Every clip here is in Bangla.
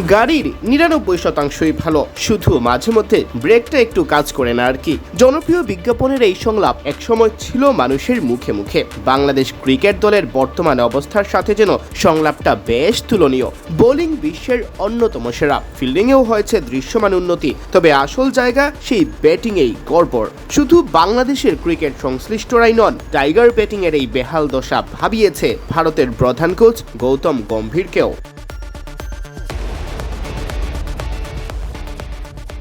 গাড়ির নিরানব্বই শতাংশই ভালো। শুধু মাঝে মধ্যে ব্রেকটা একটু কাজ করে না আর কি। জনপ্রিয় বিজ্ঞাপনের এই সংলাপ একসময় ছিল মানুষের মুখে মুখে। বাংলাদেশ ক্রিকেট দলের বর্তমান অবস্থার সাথে যেন সংলাপটা বেশ তুলনীয়। বোলিং বিশ্বের অন্যতম সেরা। ফিল্ডিংয়েও হয়েছে দৃশ্যমান উন্নতি, তবে আসল জায়গা সেই ব্যাটিংয়েই গড়বড়। শুধু বাংলাদেশের ক্রিকেট সংশ্লিষ্টরাই নন, টাইগার ব্যাটিংয়ের এই বেহাল দশা ভাবিয়েছে ভারতের প্রধান কোচ গৌতম গম্ভীরকেও।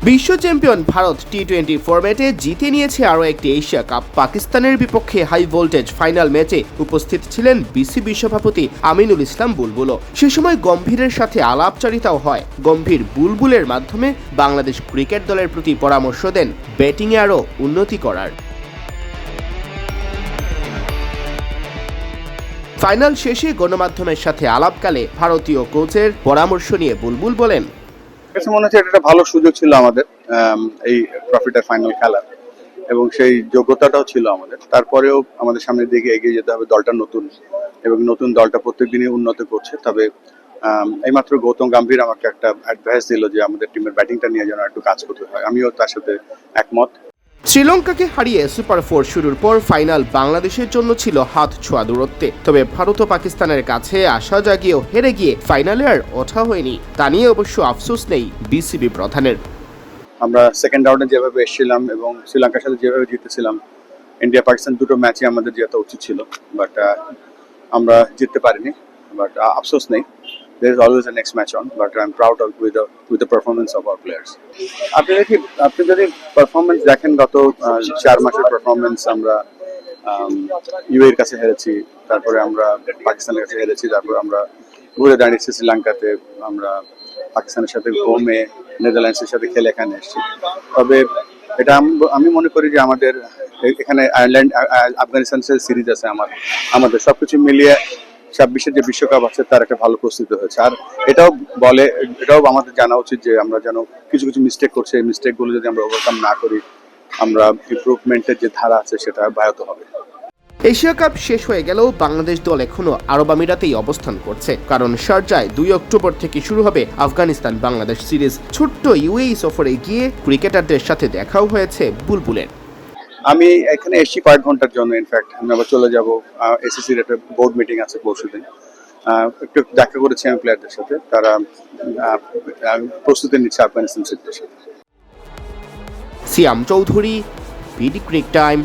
বিশ্ব চ্যাম্পিয়ন ভারত টি টোয়েন্টি ফরম্যাটে জিতে নিয়েছে আরও একটি এশিয়া কাপ। পাকিস্তানের বিপক্ষে হাই ভোল্টেজ ফাইনাল ম্যাচে উপস্থিত ছিলেন বিসিবি সভাপতি আমিনুল ইসলাম বুলবুলও সে সময় গম্ভীরের সাথে আলাপচারিতাও হয়। গম্ভীর বুলবুলের মাধ্যমে বাংলাদেশ ক্রিকেট দলের প্রতি পরামর্শ দেন ব্যাটিংয়ে আরও উন্নতি করার। ফাইনাল শেষে গণমাধ্যমের সাথে আলাপকালে ভারতীয় কোচের পরামর্শ নিয়ে বুলবুল বলেন কাছে মনে হচ্ছে এটা একটা ভালো সুযোগ ছিল আমাদের এই ট্রফিটার ফাইনাল খেলার। এবং সেই যোগ্যতাটাও ছিল আমাদের। তারপরেও আমাদের সামনের দিকে এগিয়ে যেতে হবে, দলটা নতুন। এবং নতুন দলটা প্রত্যেকদিনই উন্নত করছে। তবে এইমাত্র গৌতম গম্ভীর আমাকে একটা অ্যাডভাইস দিল যে আমাদের টিমের ব্যাটিংটা নিয়ে যেন একটু কাজ করতে হয়। আমিও তার সাথে একমত। শ্রীলঙ্কাকে হারিয়ে সুপার ফোর শুরুর পর ফাইনাল বাংলাদেশের জন্য ছিল হাত ছোঁয়া দূরত্বে। তবে ভারত ও পাকিস্তানের কাছে আশা জাগিয়েও হেরে গিয়ে ফাইনালে আর ওঠা হয়নি। তা নিয়ে অবশ্য আফসোস নেই বিসিবি প্রধানের। আমরা সেকেন্ড রাউন্ডে যেভাবে এসেছিলাম এবং শ্রীলঙ্কার সাথে যেভাবে জিতেছিলাম ইন্ডিয়া পাকিস্তান দুটো ম্যাচে আমাদের জেতা উচিত ছিল। বাট আমরা জিততে পারিনি। বাট আফসোস নেই। There is always a next match on, but i'm proud of, with the with the performance of our players. আপনি দেখি আপনি যদি পারফরমেন্স দেখেন গত চার মাসের পারফরমেন্স আমরা ইউ এর কাছে হেরেছি, তারপরে আমরা পাকিস্তানের কাছে হেরেছি, তারপরে আমরা ঘুরে দাঁড়িয়েছি শ্রীলঙ্কাতে, আমরা পাকিস্তানের সাথে হোমে নেদারল্যান্ডসের সাথে খেলে এখানে এসেছি। তবে এটা আম- মনে করি যে আমাদের এখানে আয়ারল্যান্ড, আ- আ- আফগানিস্তানের সিরিজ আছে আমার, আমাদের সবকিছু মিলিয়ে ছাব্বিশের যে বিশ্বকাপ আছে, তার একটা ভালো প্রস্তুতি হয়েছে। আর এটাও বলে, এটাও আমাদের জানা উচিত যে আমরা যেন কিছু কিছু মিস্টেক করছি। এই মিস্টেকগুলো যদি আমরা ওভারকাম না করি, আমরা ইমপ্রুভমেন্টের যে ধারা আছে, সেটা ব্যাহত হবে। এশিয়া কাপ শেষ হয়ে গেলেও বাংলাদেশ দল এখনও আরব আমিরাতেই অবস্থান করছে। কারণ শারজায় দুই অক্টোবর থেকে শুরু হবে আফগানিস্তান বাংলাদেশ সিরিজ। ছোট্ট ইউএই সফরে গিয়ে ক্রিকেটারদের সাথে দেখাও হয়েছে বুলবুলের। আমি এখানে এসছি কয়েক ঘণ্টার জন্য ইনফ্যাক্ট আমি আবার চলে যাব এসএসসির একটা বোর্ড মিটিং আছে পরশু দিন। একটু দেখা করেছি আমি প্লেয়ারদের সাথে, তারা প্রস্তুতি নিচ্ছে আফগানিস্তান সিরিজের সাথে। Siam Chowdhury PD crick time